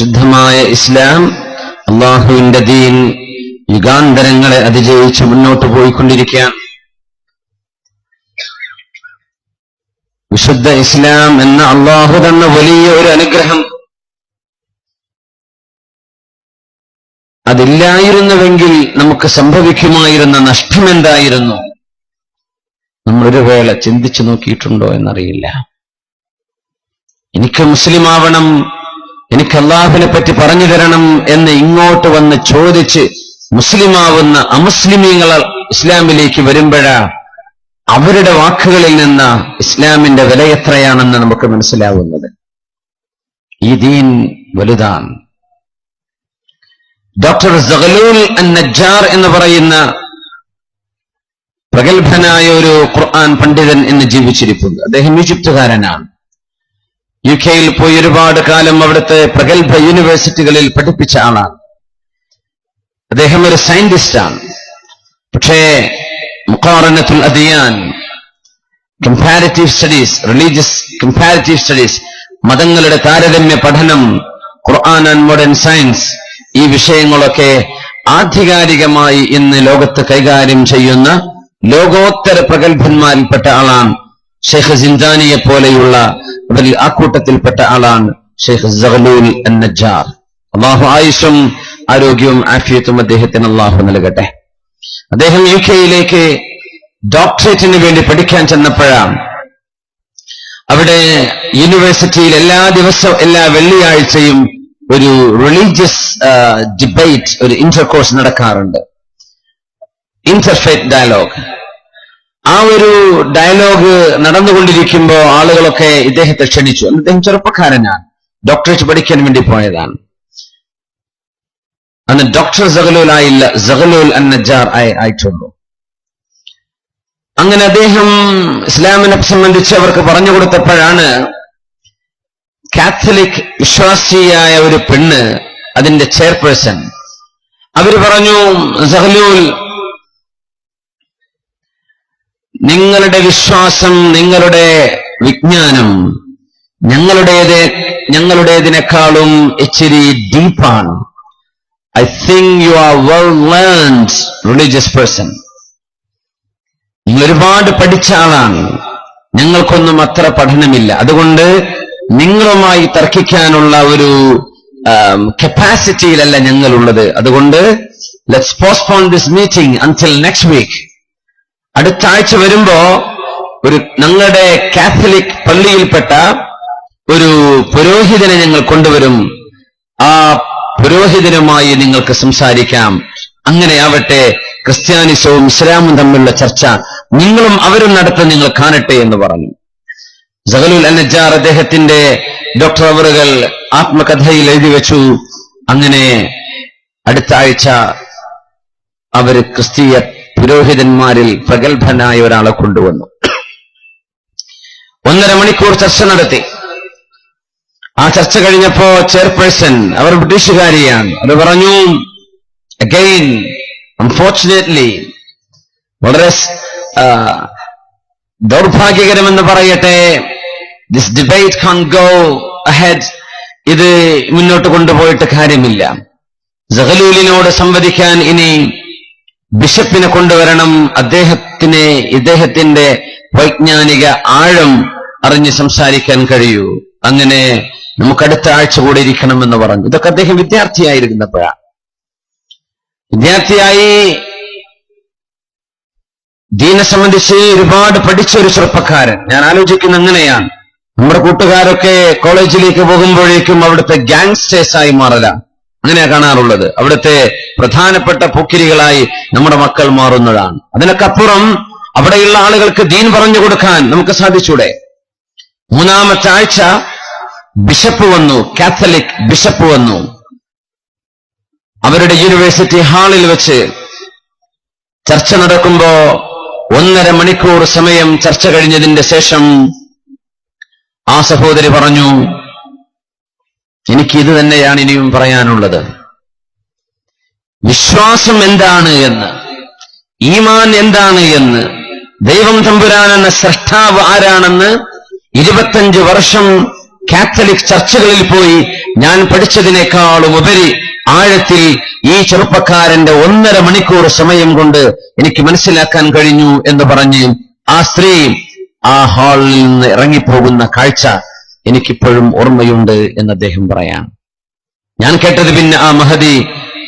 വിശുദ്ധമായ ഇസ്ലാം അള്ളാഹുവിന്റെ ദീൻ യുഗാന്തരങ്ങളെ അതിജയിച്ച് മുന്നോട്ട് പോയിക്കൊണ്ടിരിക്കുകയാണ്. വിശുദ്ധ ഇസ്ലാം എന്ന അള്ളാഹു തന്ന വലിയ ഒരു അനുഗ്രഹം. അതില്ലായിരുന്നുവെങ്കിൽ നമുക്ക് സംഭവിക്കുമായിരുന്ന നഷ്ടം എന്തായിരുന്നു? നമ്മളൊരു വേള ചിന്തിച്ചു നോക്കിയിട്ടുണ്ടോ എന്നറിയില്ല. എനിക്ക് മുസ്ലിം ആവണം എനിക്ക് അള്ളാഹുവിനെ പറ്റി പറഞ്ഞു തരണം എന്ന് ഇങ്ങോട്ട് വന്ന് ചോദിച്ച് മുസ്ലിമാവുന്ന അമുസ്ലിമീങ്ങൾ ഇസ്ലാമിലേക്ക് വരുമ്പോഴാ അവരുടെ വാക്കുകളിൽ നിന്ന് ഇസ്ലാമിന്റെ വില എത്രയാണെന്ന് നമുക്ക് മനസ്സിലാവുന്നത്. ഈ ദീൻ വലുതാണ്. ഡോക്ടർ സഹലൂൽ നജ്ജാർ എന്ന് പറയുന്ന പ്രഗത്ഭനായ ഒരു ഖുർആൻ പണ്ഡിതൻ എന്ന് ജീവിച്ചിരിക്കുന്നു അദ്ദേഹം ഈജിപ്തുകാരനാണ്. യു കെയിൽ പോയി ഒരുപാട് കാലം അവിടുത്തെ പ്രഗത്ഭ യൂണിവേഴ്സിറ്റികളിൽ പഠിപ്പിച്ച ആളാണ്. അദ്ദേഹം ഒരു സയന്റിസ്റ്റാണ്. പക്ഷേ മുഖാറനത്തുൽ അദിയാൻ comparative studies religious comparative studies മതങ്ങളുടെ താരതമ്യ പഠനം ഖുർആൻ ആൻഡ് മോഡേൺ സയൻസ് ഈ വിഷയങ്ങളൊക്കെ ആധികാരികമായി ഇന്ന് ലോകത്ത് കൈകാര്യം ചെയ്യുന്ന ലോകോത്തര പ്രഗത്ഭന്മാരിൽപ്പെട്ട ആളാണ് ഷെയ്ഖ് സിൻദാനിയെ പോലെയുള്ള അവരിൽ ആ കൂട്ടത്തിൽപ്പെട്ട ആളാണ് ഷെയ്ഖ് സഹലൂൽ അൻ നജ്ജാർ അള്ളാഹു ആയുഷും ആരോഗ്യവും ആഫിയത്തും അദ്ദേഹത്തിന് അള്ളാഹു നൽകട്ടെ. അദ്ദേഹം യു കെയിലേക്ക് ഡോക്ടറേറ്റിന് വേണ്ടി പഠിക്കാൻ ചെന്നപ്പോഴാണ് അവിടെ യൂണിവേഴ്സിറ്റിയിൽ എല്ലാ ദിവസവും എല്ലാ വെള്ളിയാഴ്ചയും ഒരു റിലീജിയസ് ഡിബേറ്റ് ഒരു ഇന്റർകോഴ്സ് നടക്കാറുണ്ട്. ഇന്റർഫേറ്റ് ഡയലോഗ് ആ ഒരു ഡയലോഗ് നടന്നുകൊണ്ടിരിക്കുമ്പോ ആളുകളൊക്കെ ഇദ്ദേഹത്തെ ക്ഷണിച്ചു. അദ്ദേഹം ചെറുപ്പക്കാരനാണ്. ഡോക്ടറേറ്റ് പഠിക്കാൻ വേണ്ടി പോയതാണ്. അന്ന് ഡോക്ടർ സഹലൂൽ ആയില്ല സഹലൂൽ അൻ നജ്ജാർ ആയി ആയിട്ടുള്ളൂ. അങ്ങനെ അദ്ദേഹം ഇസ്ലാമിനെ സംബന്ധിച്ച് അവർക്ക് പറഞ്ഞു കൊടുത്തപ്പോഴാണ് കാത്തലിക് വിശ്വാസിയായ ഒരു പെണ്ണ് അതിന്റെ ചെയർപേഴ്സൺ. അവർ പറഞ്ഞു സഹലൂൽ നിങ്ങളുടെ വിശ്വാസം നിങ്ങളുടെ വിജ്ഞാനം ഞങ്ങളുടേത് ഞങ്ങളുടേതിനേക്കാളും ഇച്ചിരി ഡീപ്പാണ് I think you are well learned religious person നിങ്ങൾ ഒരുപാട് പഠിച്ച ആളാണ്. ഞങ്ങൾക്കൊന്നും അത്ര പഠനമില്ല. അതുകൊണ്ട് നിങ്ങളുമായി തർക്കിക്കാനുള്ള ഒരു കപ്പാസിറ്റിയിലല്ല ഞങ്ങളുള്ളത്. അതുകൊണ്ട് let's postpone this meeting until next week അടുത്ത ആഴ്ച വരുമ്പോ ഒരു ഞങ്ങളുടെ കാത്തലിക് പള്ളിയിൽപ്പെട്ട ഒരു പുരോഹിതനെ ഞങ്ങൾ കൊണ്ടുവരും. ആ പുരോഹിതനുമായി നിങ്ങൾക്ക് സംസാരിക്കാം. അങ്ങനെയാവട്ടെ ക്രിസ്ത്യാനിസവും ഇസ്ലാമും തമ്മിലുള്ള ചർച്ച നിങ്ങളും അവരും നടത്ത നിങ്ങൾ കാണട്ടെ എന്ന് പറഞ്ഞു. സഹലുൽ അനജാർ അദ്ദേഹത്തിന്റെ ഡോക്ടർ അവറുകൾ ആത്മകഥയിൽ എഴുതി വെച്ചു. അങ്ങനെ അടുത്ത ആഴ്ച അവർ ക്രിസ്തീയ പുരോഹിതന്മാരിൽ പ്രഗത്ഭനായ ഒരാളെ കൊണ്ടുവന്നു. ഒന്നര മണിക്കൂർ ചർച്ച നടത്തി. ആ ചർച്ച കഴിഞ്ഞപ്പോ ചെയർപേഴ്സൺ അവർ ബ്രിട്ടീഷുകാരിയാണ്. അവർ പറഞ്ഞു അഗൈൻ അൺഫോർച്ചുനേറ്റ്ലി വളരെ ദൗർഭാഗ്യകരമെന്ന് പറയട്ടെ this debate can't go ahead ഇത് മുന്നോട്ട് കൊണ്ടുപോയിട്ട് കാര്യമില്ല. ജഹലൂലിനോട് സംവദിക്കാൻ ഇനി ബിഷപ്പിനെ കൊണ്ടുവരണം അദ്ദേഹത്തിനെ ഇദ്ദേഹത്തിന്റെ വൈജ്ഞാനിക ആഴം അറിഞ്ഞ് സംസാരിക്കാൻ കഴിയൂ. അങ്ങനെ നമുക്ക് അടുത്ത ആഴ്ച കൂടെ ഇരിക്കണമെന്ന് പറഞ്ഞു. ഇതൊക്കെ അദ്ദേഹം വിദ്യാർത്ഥിയായിരുന്നപ്പോഴാണ് വിദ്യാർത്ഥിയായി ദീനെ സംബന്ധിച്ച് ഒരുപാട് പഠിച്ച ഒരു ചെറുപ്പക്കാരൻ. ഞാൻ ആലോചിക്കുന്ന അങ്ങനെയാണ്. നമ്മുടെ കൂട്ടുകാരൊക്കെ കോളേജിലേക്ക് പോകുമ്പോഴേക്കും അവിടുത്തെ ഗാങ്സ്റ്റേഴ്സ് മാറലാണ് മാറല. അങ്ങനെയാ കാണാറുള്ളത്. അവിടുത്തെ പ്രധാനപ്പെട്ട പൊക്കിരികളായി നമ്മുടെ മക്കൾ മാറുന്നതാണ്. അതിനൊക്കെ അപ്പുറം അവിടെയുള്ള ആളുകൾക്ക് ദീൻ പറഞ്ഞു കൊടുക്കാൻ നമുക്ക് സാധിച്ചൂടെ? മൂന്നാമത്തെ ആഴ്ച ബിഷപ്പ് വന്നു കാത്തലിക് ബിഷപ്പ് വന്നു. അവരുടെ യൂണിവേഴ്സിറ്റി ഹാളിൽ വെച്ച് ചർച്ച നടക്കുമ്പോ ഒന്നര മണിക്കൂർ സമയം ചർച്ച കഴിഞ്ഞതിന്റെ ശേഷം ആ സഹോദരി പറഞ്ഞു എനിക്ക് ഇത് തന്നെയാണ് ഇനിയും പറയാനുള്ളത്. വിശ്വാസം എന്താണ് എന്ന് ഈമാൻ എന്താണ് എന്ന് ദൈവം തമ്പുരാൻ എന്ന സൃഷ്ടാവ് ആരാണെന്ന് ഇരുപത്തഞ്ച് വർഷം കാത്തലിക് ചർച്ചുകളിൽ പോയി ഞാൻ പഠിച്ചതിനേക്കാളും ഉപരി ആഴത്തിൽ ഈ ചെറുപ്പക്കാരന്റെ ഒന്നര മണിക്കൂർ സമയം കൊണ്ട് എനിക്ക് മനസ്സിലാക്കാൻ കഴിഞ്ഞു എന്ന് പറഞ്ഞ് ആ സ്ത്രീ ആ ഹാളിൽ നിന്ന് ഇറങ്ങിപ്പോകുന്ന കാഴ്ച എനിക്കിപ്പോഴും ഓർമ്മയുണ്ട് എന്ന് അദ്ദേഹം പറയാം. ഞാൻ കേട്ടത് പിന്നെ ആ മഹദി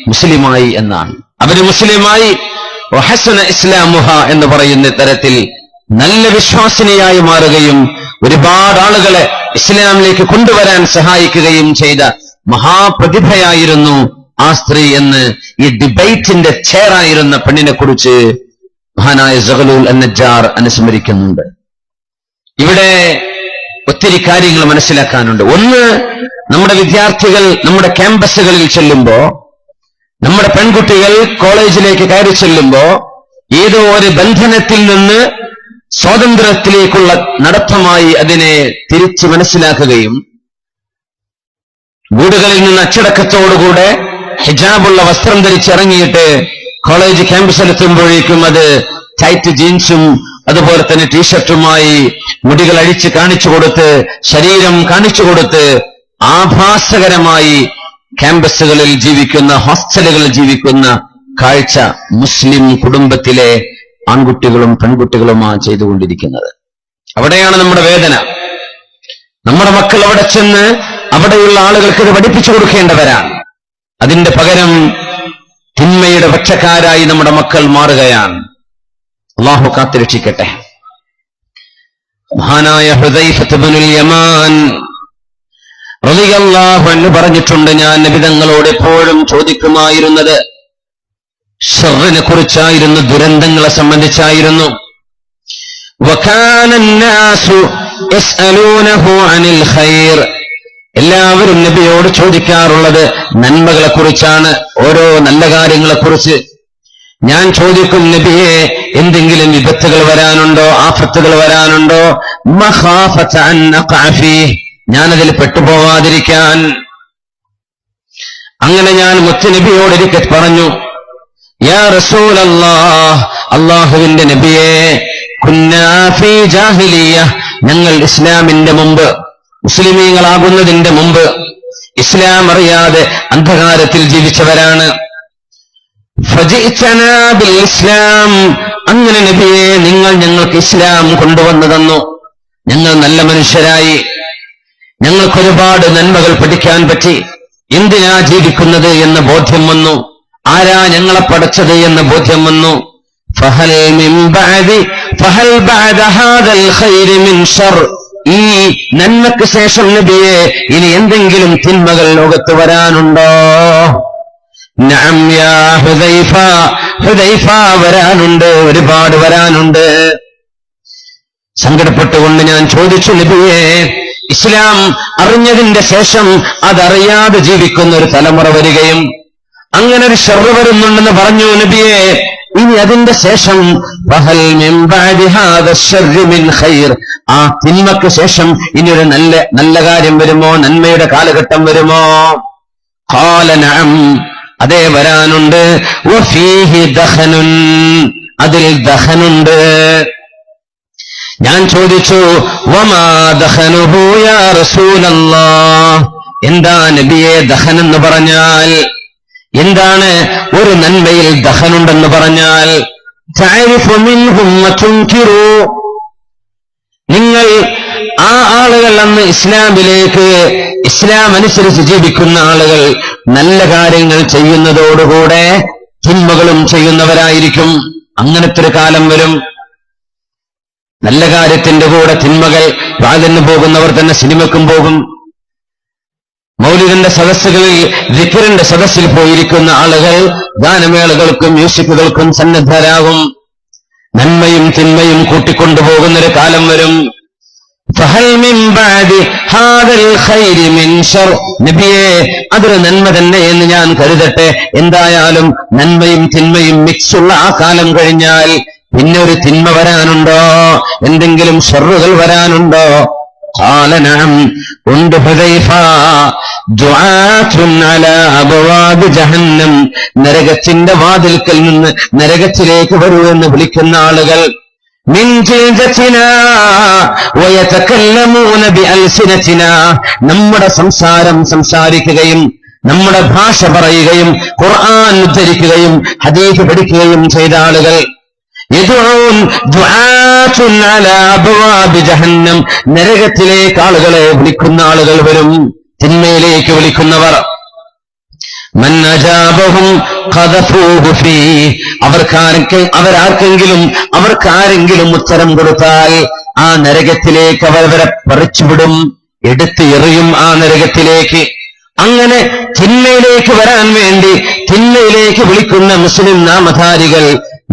മുസ്ലിമായി എന്നാണ്. അവർ മുസ്ലിമായി ഇസ്ലാമുഹ എന്ന് പറയുന്ന തരത്തിൽ നല്ല വിശ്വാസിനിയായി മാറുകയും ഒരുപാട് ആളുകളെ ഇസ്ലാമിലേക്ക് കൊണ്ടുവരാൻ സഹായിക്കുകയും ചെയ്ത മഹാപ്രതിഭയായിരുന്നു ആ സ്ത്രീ എന്ന് ഈ ഡിബേറ്റിന്റെ ചെയറായിരുന്ന പെണ്ണിനെ കുറിച്ച് മഹാനായ ജഗലൂൽ അന്നജാർ അനുസ്മരിക്കുന്നുണ്ട്. ഇവിടെ ഒത്തിരി കാര്യങ്ങൾ മനസ്സിലാക്കാനുണ്ട്. ഒന്ന് നമ്മുടെ വിദ്യാർത്ഥികൾ നമ്മുടെ ക്യാമ്പസുകളിൽ ചെല്ലുമ്പോ നമ്മുടെ പെൺകുട്ടികൾ കോളേജിലേക്ക് കയറി ചെല്ലുമ്പോ ഏതോ ഒരു ബന്ധനത്തിൽ നിന്ന് സ്വാതന്ത്ര്യത്തിലേക്കുള്ള നടത്തമായി അതിനെ തിരിച്ച് മനസ്സിലാക്കുകയും വീടുകളിൽ നിന്ന് അച്ചടക്കത്തോടുകൂടെ ഹിജാബുള്ള വസ്ത്രം ധരിച്ചിറങ്ങിയിട്ട് കോളേജ് ക്യാമ്പസിലെത്തുമ്പോഴേക്കും അത് ടൈറ്റ് ജീൻസും അതുപോലെ തന്നെ ടീഷർട്ടുമായി മുടികൾ അഴിച്ച് കാണിച്ചു കൊടുത്ത് ശരീരം കാണിച്ചു കൊടുത്ത് ആഭാസകരമായി ക്യാമ്പസുകളിൽ ജീവിക്കുന്ന ഹോസ്റ്റലുകളിൽ ജീവിക്കുന്ന കാഴ്ച മുസ്ലിം കുടുംബത്തിലെ ആൺകുട്ടികളും പെൺകുട്ടികളുമാണ് ചെയ്തുകൊണ്ടിരിക്കുന്നത്. അവിടെയാണ് നമ്മുടെ വേദന. നമ്മുടെ മക്കൾ അവിടെ ചെന്ന് അവിടെയുള്ള ആളുകൾക്ക് ഇത് പഠിപ്പിച്ചു കൊടുക്കേണ്ടവരാണ്. അതിന്റെ പകരം തിന്മയുടെ പക്ഷക്കാരായി നമ്മുടെ മക്കൾ മാറുകയാണ്. അള്ളാഹു കാത്തിരക്ഷിക്കട്ടെ. മഹാനായ ഹൃദയഫത്തുബനുൽ യമാൻ എന്ന് പറഞ്ഞിട്ടുണ്ട് ഞാൻ നബിതങ്ങളോട് എപ്പോഴും ചോദിക്കുമായിരുന്നത് ഷറിനെ കുറിച്ചായിരുന്നു ദുരന്തങ്ങളെ സംബന്ധിച്ചായിരുന്നു. എല്ലാവരും നബിയോട് ചോദിക്കാറുള്ളത് നന്മകളെ കുറിച്ചാണ് ഓരോ നല്ല കാര്യങ്ങളെ കുറിച്ച്. ഞാൻ ചോദിക്കും നബിയെ എന്തെങ്കിലും വിപത്തുകൾ വരാനുണ്ടോ? ആഫത്തുകൾ വരാനുണ്ടോ. ഞാനതിൽ പെട്ടുപോവാതിരിക്കാൻ. അങ്ങനെ ഞാൻ മുത്തുനബിയോട് ഒരിക്കൽ പറഞ്ഞു. യാ അള്ളാഹുവിന്റെ നബിയെ ഞങ്ങൾ ഇസ്ലാമിന്റെ മുമ്പ് മുസ്ലിമീങ്ങളാകുന്നതിന്റെ മുമ്പ് ഇസ്ലാം അറിയാതെ അന്ധകാരത്തിൽ ജീവിച്ചവരാണ്. ഇസ്ലാം അങ്ങനെ നബിയെ നിങ്ങൾ ഞങ്ങൾക്ക് ഇസ്ലാം കൊണ്ടുവന്നു തന്നു ഞങ്ങൾ നല്ല മനുഷ്യരായി. ഞങ്ങൾക്ക് ഒരുപാട് നന്മകൾ പഠിക്കാൻ പറ്റി. എന്തിനാ ജീവിക്കുന്നത് എന്ന ബോധ്യം വന്നു. ആരാ ഞങ്ങളെ പഠിച്ചത് എന്ന ബോധ്യം വന്നു. ഫഹൽ ഫഹൽ ഈ നന്മക്ക് ശേഷം നബിയെ ഇനി എന്തെങ്കിലും തിന്മകൾ ലോകത്ത് വരാനുണ്ടോ? വരാനുണ്ട് ഒരുപാട് വരാനുണ്ട്. സങ്കടപ്പെട്ടുകൊണ്ട് ഞാൻ ചോദിച്ചു നബിയെ ഇസ്ലാം അറിഞ്ഞതിന്റെ ശേഷം അതറിയാതെ ജീവിക്കുന്ന ഒരു തലമുറ വരികയും അങ്ങനെ ഒരു ഷെറ് വരുന്നുണ്ടെന്ന് പറഞ്ഞു നബിയെ ഇനി അതിന്റെ ശേഷം ആ തിന്മക്ക് ശേഷം ഇനി ഒരു നല്ല നല്ല കാര്യം വരുമോ? നന്മയുടെ കാലഘട്ടം വരുമോ? ഖാല നഅം അതേ വരാനുണ്ട്. അതിൽ ദഹനുണ്ട്. ഞാൻ ചോദിച്ചു എന്താ നബിയെ ദഹൻ എന്ന് പറഞ്ഞാൽ? എന്താണ് ഒരു നന്മയിൽ ദഹനുണ്ടെന്ന് പറഞ്ഞാൽ? നിങ്ങൾ ആ ആളുകൾ അന്ന് ഇസ്ലാമിലേക്ക് ഇസ്ലാം അനുസരിച്ച് ജീവിക്കുന്ന ആളുകൾ നല്ല കാര്യങ്ങൾ ചെയ്യുന്നതോടുകൂടെ തിന്മകളും ചെയ്യുന്നവരായിരിക്കും. അങ്ങനത്തെ ഒരു കാലം വരും. നല്ല കാര്യത്തിന്റെ കൂടെ തിന്മകൾ വാതിന് പോകുന്നവർ തന്നെ സിനിമക്കും പോകും. മൗലികന്റെ സദസ്സുകളിൽ വിക്കറിന്റെ സദസ്സിൽ പോയിരിക്കുന്ന ആളുകൾ ഗാനമേളകൾക്കും മ്യൂസിക്കുകൾക്കും സന്നദ്ധരാകും. നന്മയും തിന്മയും കൂട്ടിക്കൊണ്ടുപോകുന്നൊരു കാലം വരും. നബിയെ അതൊരു നന്മ തന്നെ എന്ന് ഞാൻ കരുതട്ടെ. എന്തായാലും നന്മയും തിന്മയും മിക്സുള്ള ആ കാലം കഴിഞ്ഞാൽ പിന്നെ ഒരു തിന്മ വരാനുണ്ടോ? എന്തെങ്കിലും ഷെറുകൾ വരാനുണ്ടോ? കാലനം ഉണ്ട് ജഹന്നം. നരകത്തിന്റെ വാതിൽക്കൽ നിന്ന് നരകത്തിലേക്ക് വരൂ എന്ന് വിളിക്കുന്ന ആളുകൾ من جلدتنا ويتكلمون بألسنتنا നമ്മുടെ സംസാരം സംസാരിക്കുകയും നമ്മുടെ ഭാഷ പറയുകയും ഖുർആൻ ഉദ്ധരിക്കുകയും ഹദീസ് പഠിക്കുകയും ചെയ്ത ആളുകൾ യദുഊൻ ദുആത്തുൻ അലാ അബ്വാബി ജഹന്നം നരകത്തിലേക്ക് ആളുകളെ വിളിക്കുന്ന ആളുകൾ വരും തിന്മയിലേക്ക് വിളിക്കുന്നവർ അവർക്കാർക്ക് അവരാർക്കെങ്കിലും അവർക്കാരെങ്കിലും ഉത്തരം കൊടുത്താൽ ആ നരകത്തിലേക്ക് അവരവരെ പറിച്ചുവിടും എടുത്ത് എറിയും ആ നരകത്തിലേക്ക്. അങ്ങനെ തിന്മയിലേക്ക് വരാൻ വേണ്ടി തിന്മയിലേക്ക് വിളിക്കുന്ന മുസ്ലിം നാമധാരികൾ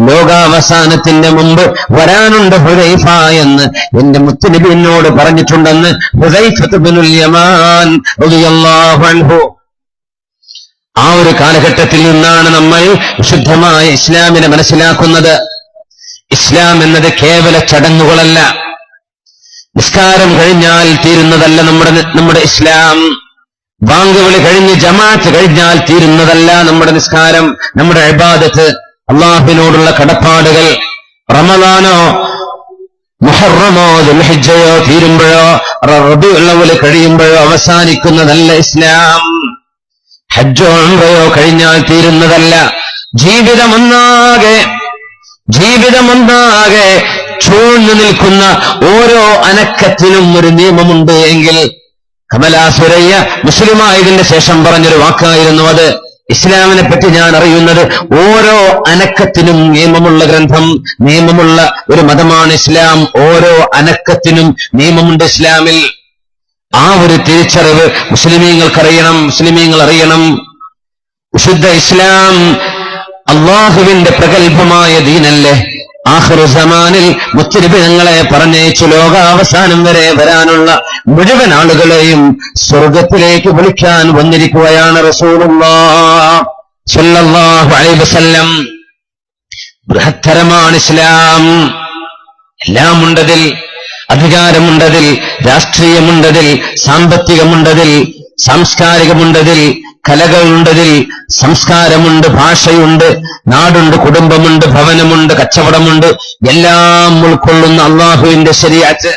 ലോകാവസാനത്തിന്റെ മുമ്പ് വരാനുണ്ട് ഹുദൈഫ എന്ന് എന്റെ മുത്തുനബിനോട് പറഞ്ഞിട്ടുണ്ടെന്ന് ഹുദൈഫത്ത് ബിനുൽ യമാൻ റളിയല്ലാഹു അൻഹു ആ ഒരു കാലഘട്ടത്തിൽ നിന്നാണ് നമ്മൾ വിശുദ്ധമായ ഇസ്ലാമിനെ മനസ്സിലാക്കുന്നത്. ഇസ്ലാം എന്നത് കേവല ചടങ്ങുകളല്ല. നിസ്കാരം കഴിഞ്ഞാൽ തീരുന്നതല്ല നമ്മുടെ നമ്മുടെ ഇസ്ലാം. ബാങ്കുകളി കഴിഞ്ഞ് ജമാഅത്ത് കഴിഞ്ഞാൽ തീരുന്നതല്ല നമ്മുടെ നിസ്കാരം നമ്മുടെ ഇബാദത്ത്. അള്ളാഹുവിനോടുള്ള കടപ്പാടുകൾ റമദാനോ മുഹറമോ ദുൽഹിജയോ തീരുമ്പോഴോ റബിയുള്ളവൽ കഴിയുമ്പോഴോ അവസാനിക്കുന്നതല്ല ഇസ്ലാം. ഹജ്ജോ അമ്രയോ കഴിഞ്ഞാൽ തീരുന്നതല്ല. ജീവിതമൊന്നാകെ ജീവിതമൊന്നാകെ ചൂഴ്ന്നു നിൽക്കുന്ന ഓരോ അനക്കത്തിനും ഒരു നിയമമുണ്ട് എങ്കിൽ കമലാസുരയ്യ മുസ്ലിമായതിന്റെ ശേഷം പറഞ്ഞൊരു വാക്കായിരുന്നു അത്. ഇസ്ലാമിനെ പറ്റി ഞാൻ അറിയുന്നത് ഓരോ അനക്കത്തിനും നിയമമുള്ള ഗ്രന്ഥം നിയമമുള്ള ഒരു മതമാണ് ഇസ്ലാം. ഓരോ അനക്കത്തിനും നിയമമുണ്ട് ഇസ്ലാമിൽ. ആ ഒരു തിരിച്ചറിവ് മുസ്ലിമീങ്ങൾക്കറിയണം മുസ്ലിമീങ്ങൾ അറിയണം വിശുദ്ധ ഇസ്ലാം അള്ളാഹുവിന്റെ പ്രഗത്ഭമായ ദീനല്ലേ? ആഹ്റു സമാനിൽ മുത്തരിബ് ഞങ്ങളെ പറഞ്ഞയച്ചു ലോകാവസാനം വരെ വരാനുള്ള മുഴുവൻ ആളുകളെയും സ്വർഗത്തിലേക്ക് വിളിക്കാൻ വന്നിരിക്കുകയാണ് റസൂലുള്ളാഹു ബൃഹത്തരമാണ് ഇസ്ലാം. എല്ലാം ഉണ്ടതിൽ അധികാരമുണ്ടതിൽ രാഷ്ട്രീയമുണ്ടതിൽ സാമ്പത്തികമുണ്ടതിൽ സാംസ്കാരികമുണ്ടതിൽ കലകളുണ്ടതിൽ സംസ്കാരമുണ്ട് ഭാഷയുണ്ട് നാടുണ്ട് കുടുംബമുണ്ട് ഭവനമുണ്ട് കച്ചവടമുണ്ട് എല്ലാം ഉൾക്കൊള്ളുന്ന അള്ളാഹുവിന്റെ ശരിയാറ്റ്